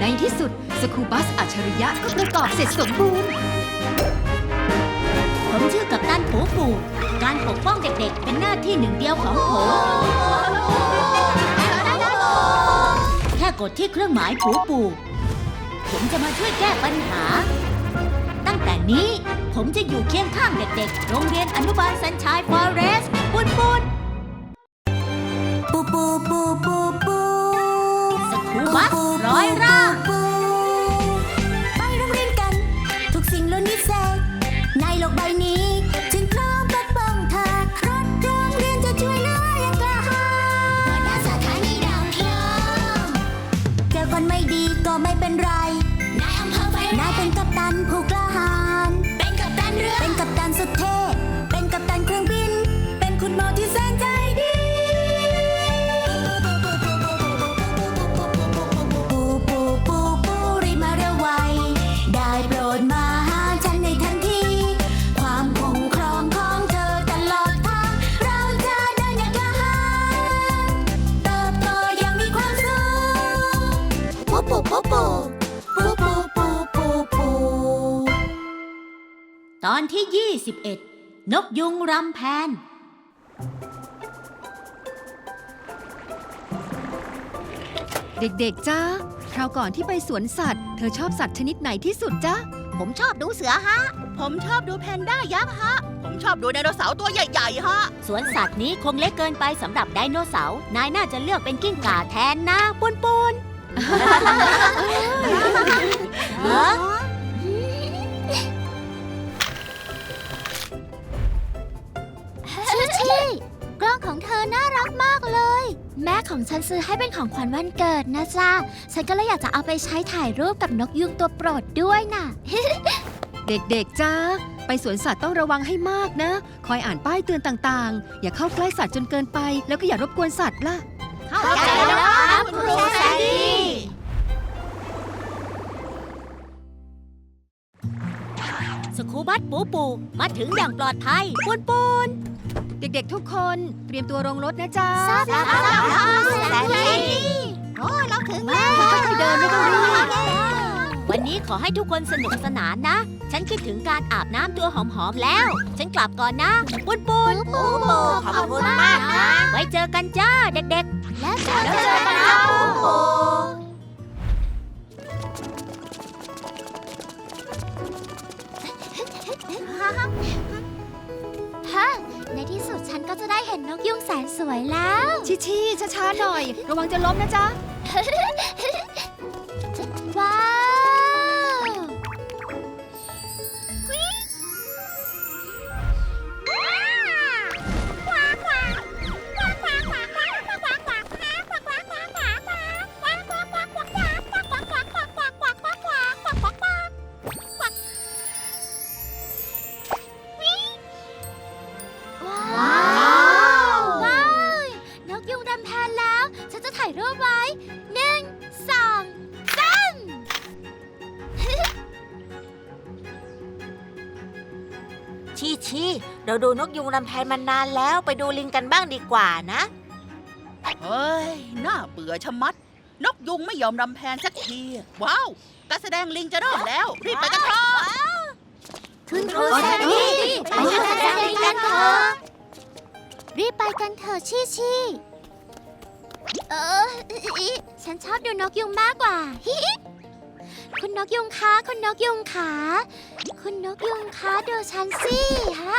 ในที่สุด สกูบัสอัจฉริยะก็ประกอบเสร็จสมบูรณ์ ผมชื่อกับตันโผปูการปกป้องเด็กๆ เป็นหน้าที่หนึ่งเดียวของผม แค่กดที่เครื่องหมายผูปู ผมจะมาช่วยแก้ปัญหา ตั้งแต่นี้ผมจะอยู่เคียงข้างเด็กๆ โรงเรียนอนุบาลสันชายฟอเรสต์ อนที่ 21 นกยุงรำแพน เด็กๆจ้าคราวก่อนที่ไปสวนสัตว์ เธอชอบสัตว์ชนิดไหนที่สุดจ้าผมชอบดูเสือฮะ ผมชอบดูแพนด้ายักษ์ฮะ ผมชอบดูไดโนเสาร์ตัวใหญ่ๆฮะ สวนสัตว์นี้คงเล็กเกินไปสำหรับไดโนเสาร์ นายน่าจะเลือกเป็นกิ้งก่าแทนนะปุนปุน ฮะี่ กล้องของเธอน่ารักมากเลย แม่ของฉันซื้อให้เป็นของขวัญวันเกิดนะจ้าฉันก็เลยอยากจะเอาไปใช้ถ่ายรูปกับนกยุงตัวโปรดด้วยน่ะ เด็กๆจ้าไปสวนสัตว์ต้องระวังให้มากนะ คอยอ่านป้ายเตือนต่างๆ อย่าเข้าใกล้สัตว์จนเกินไป แล้วก็อย่ารบกวนสัตว์ล่ะเข้าใจแล้วครับครูแซนดี้สกูบัสปูปูมาถึงอย่างปลอดภัยปูนปูน เด็กๆทุกคนเตรียมตัวลงรถนะจ๊ะทราบแล้วครับแซนโอ้เราถึงแล้วค่อยๆเดินไม่ต้องรีบวันนี้ขอให้ทุกคนสนุกสนานนะ ฉันคิดถึงการอาบน้ำตัวหอมๆแล้ว ฉันกลับก่อนนะปุ้นปุ้นปูปูขอบคุณมากนะ ไว้เจอกันจ้าเด็กๆ แล้วเจอกันนะปูปู ฮ่าในที่สุดฉันก็จะได้เห็นนกยุงแสนสวยแล้ว ชิชิช้าๆหน่อย ระวังจะล้มนะจ๊ะ เราดูนกยุงลำแพนมานานแล้วไปดูลิงกันบ้างดีกว่านะ เฮ้ย น่าเบื่อชะมัด นกยุงไม่ยอมรำแพนสักที ว้าวการแสดงลิงจะรอดแล้ว รีบไปกันเถอะคุณครูแซมมี่ไปการแสดงลิงกันเถอะรีบไปกันเถอะชี่ชี่เออฉันชอบดูนกยุงมากกว่า คุณนกยุงคะ คุณนกยุงขา คุณนกยุงคะดูฉันสิฮะ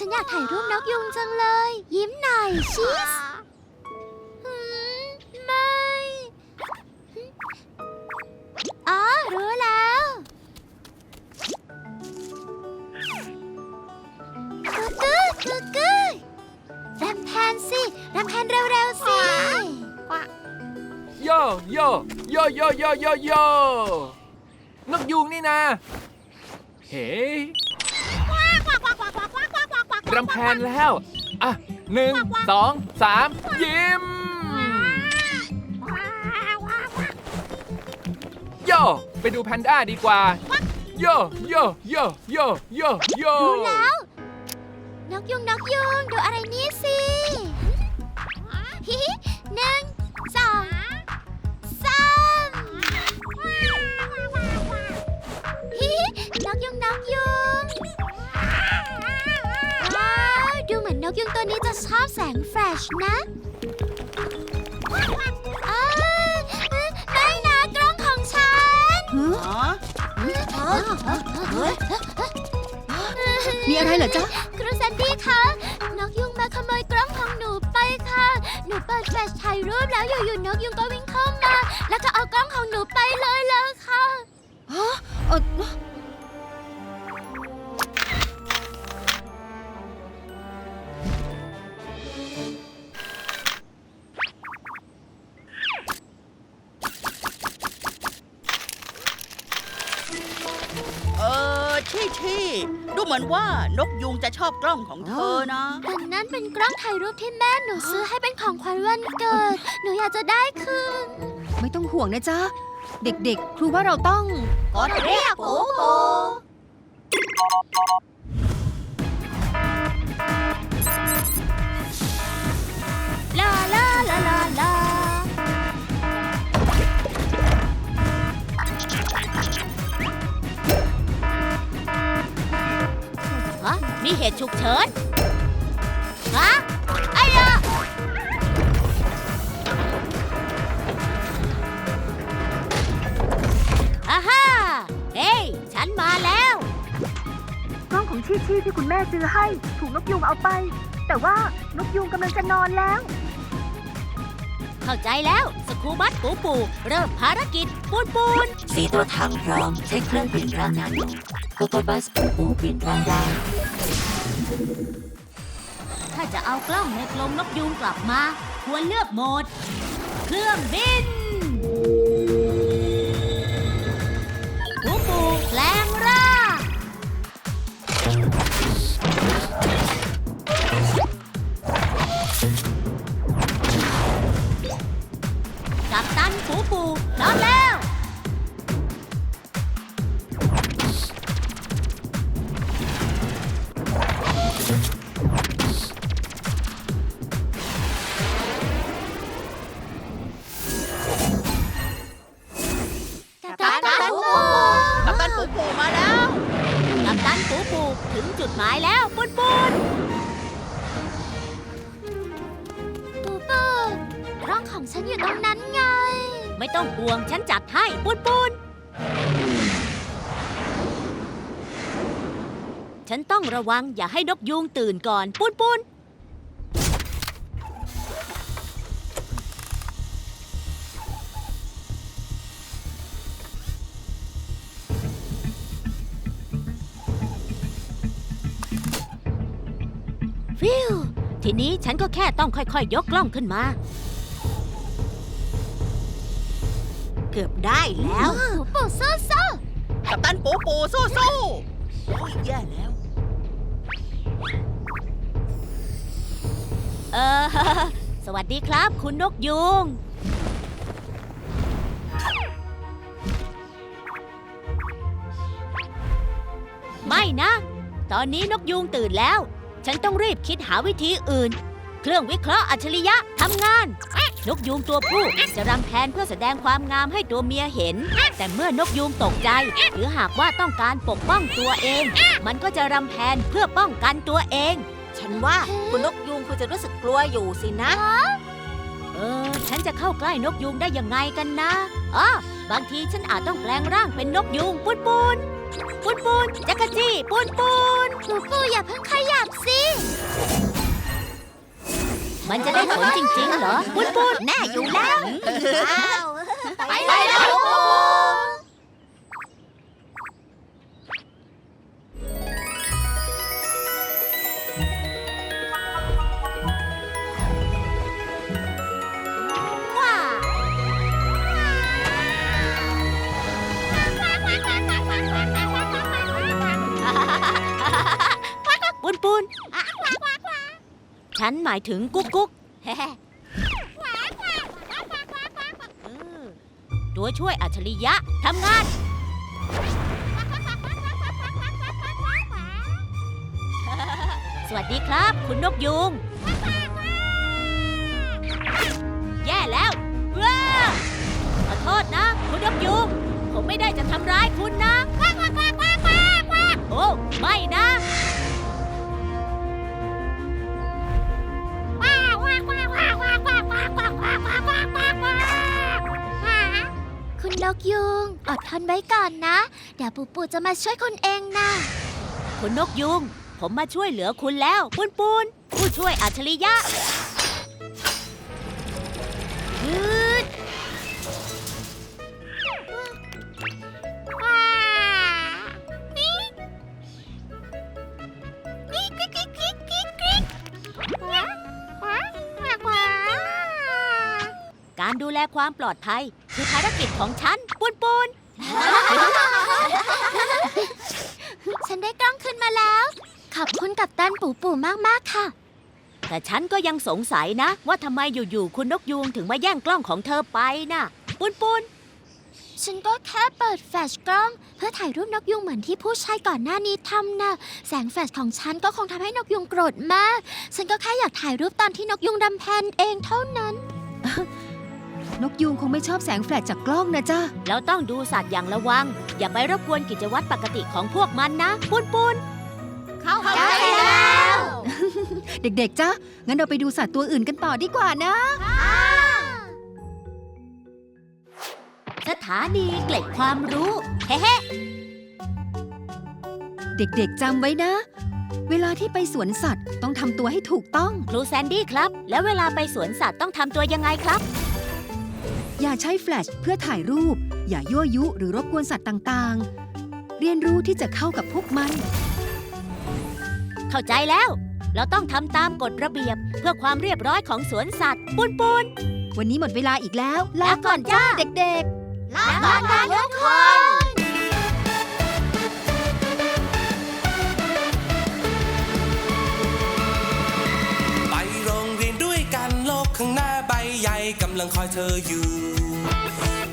ฉันอยากถ่ายรูปนกยุงจังเลย ยิ้มหน่อยชีสหืมไม่อ๋อรู้แล้วกูกูกูกูรำแพนสิรำแพนเร็วๆสิ โยโยโยโยโยโยโยนกยูงนี่นะ เฮ้ รำแพนแล้ว อะหนึ่งสองสามยิ้มโยไปดูแพนด้าดีกว่าโยโยโยโยโยโยรู้แล้วนกยุงนกยุงดูอะไรนี่สิฮิหนึ่งสองสามฮินกยุงนกยุง กยุงตัวนี้จะชอบแสงแฟลชนะอ้าวไม่นะกล้องของฉัน อ๋อมีอะไรเหรอจ๊ะ ครูแซนดี้คะนกยุงมาขโมยกล้องของหนูไปค่ะ หนูเปิดแฟลชถ่ายรูปแล้วอยู่ๆนกยุงก็วิ่งเข้ามา แล้วก็เอากล้องของหนูไปเลยเลยค่ะ ฮะเออเอ เหมือนว่านกยุงจะชอบกล้องของเธอนะแต่นั่นเป็นกล้องถ่ายรูปที่แม่หนูซื้อให้เป็นของขวัญวันเกิด หนูอยากจะได้คืน ไม่ต้องห่วงนะจ๊ะ เด็กๆ ครูว่าเราต้อง กดเรียกปูปู มีเหตุฉุกเฉินฮะไอ้ยะอ่าฮ่าเฮ้ยฉันมาแล้ว กล้องของชีชีที่คุณแม่ซื้อให้ ถูกนกยุงเอาไป แต่ว่านกยุงกำลังจะนอนแล้ว เข้าใจแล้วสคูบัสปูปู เริ่มภารกิจปูนปูนสีตัวทางพร้อมใช้เครื่องบินรางนาโนโกโกบัสปูปูบินรางได้ ถ้าจะเอากล้องในกลมนกยูงกลับมา ควรเลือกโหมด เครื่องบิน นั้นไง ไม่ต้องห่วงฉันจัดให้ปูนปูนฉันต้องระวังอย่าให้นกยูงตื่นก่อนปูนปูนฟิวทีนี้ฉันก็แค่ต้องค่อยๆยกกล้องขึ้นมา กือบได้แล้วปูปูสู้สู้กับตันปูปูสู้สู้โอ้ยแย่แล้ว เออ สวัสดีครับ คุณนกยูงไม่นะ ตอนนี้นกยูงตื่นแล้ว ฉันต้องรีบคิดหาวิธีอื่น เครื่องวิเคราะห์อัจฉริยะทำงาน นกยูงตัวผู้จะรำแพนเพื่อแสดงความงามให้ตัวเมียเห็น แต่เมื่อนกยูงตกใจ หรือหากว่าต้องการปกป้องตัวเอง มันก็จะรำแพนเพื่อป้องกันตัวเอง ฉันว่าคุณนกยูงคงจะรู้สึกกลัวอยู่สินะ เออ ฉันจะเข้าใกล้นกยูงได้ยังไงกันนะอ๋อบางทีฉันอาจต้องแปลงร่างเป็นนกยูงปุนปุนปุนปุนจักรจี้ปุนปุนปูปูอย่าเพิ่งขยับสิ มันจะได้ผลจริงๆเหรอปุนปุนแน่อยู่แล้วไปเลยนะปูปูว้า ฉันหมายถึงกุ๊กกุ๊กเออตัวช่วยอัจฉริยะทำงาน สวัสดีครับ คุณนกยุง แย่แล้วว้าวขอโทษนะ คุณนกยุง ผมไม่ได้จะทำร้ายคุณนะ โอ้ ไม่นะ กยุง อดทนไว้ก่อนนะ เดี๋ยวปูปูจะมาช่วยคุณเองนะคุณนกยุง ผมมาช่วยเหลือคุณแล้วปูนปูนผู้ช่วยอัจฉริยะยืดการดูแลความปลอดภัย คือภารกิจของฉันปูนปูน ฉันได้กล้องขึ้นมาแล้ว ขอบคุณกับตันปูปูมากๆค่ะ แต่ฉันก็ยังสงสัยนะ ว่าทำไมอยู่ๆคุณนกยูงถึงมาแย่งกล้องของเธอไปน่ะ ปูนปูน ฉันก็แค่เปิดแฟลชกล้อง เพื่อถ่ายรูปนกยุงเหมือนที่ผู้ชายก่อนหน้านี้ทำนะแสงแฟลชของฉันก็คงทำให้นกยุงโกรธมาก ฉันก็แค่อยากถ่ายรูปตอนที่นกยุงดำแพนเองเท่านั้น นกยูงคงไม่ชอบแสงแฟลชจากกล้องนะจ๊ะแล้วต้องดูสัตว์อย่างระวัง อย่าไปรบกวนกิจวัตรปกติของพวกมันนะปูนปูนเข้าใจแล้ว เด็กๆจ้ะงั้นเราไปดูสัตว์ตัวอื่นกันต่อดีกว่านะ สถานีเกล็ดความรู้เฮ้เฮ้เด็กๆจำไว้นะ เวลาที่ไปสวนสัตว์ต้องทำตัวให้ถูกต้อง ครูแซนดี้ครับ แล้วเวลาไปสวนสัตว์ต้องทำตัวยังไงครับ อย่าใช้แฟลชเพื่อถ่ายรูป อย่ายั่วยุหรือรบกวนสัตว์ต่างๆ เรียนรู้ที่จะเข้ากับพวกมัน เข้าใจแล้ว เราต้องทำตามกฎระเบียบเพื่อความเรียบร้อยของสวนสัตว์ปูนปูนวันนี้หมดเวลาอีกแล้ว ลาก่อนจ้าเด็กๆ ลาก่อนนะทุกคน ใบใหญ่กำลังคอยเธออยู่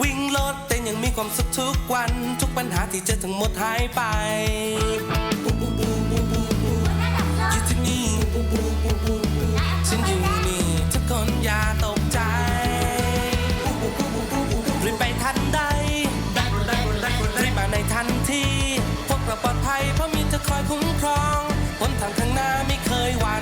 วิ่งรถเต้นยังมีความสุขทุกวัน ทุกปัญหาที่เจอทั้งหมดหายไปอยู่ที่นี่ฉันอยู่นี่ทุกคนอย่าตกใจรีบไปทันใดรีบมาในทันทีพวกเราปลอดภัยเพราะมีเธอคอยคุ้มครองบนทางข้างหน้าไม่เคยหวาน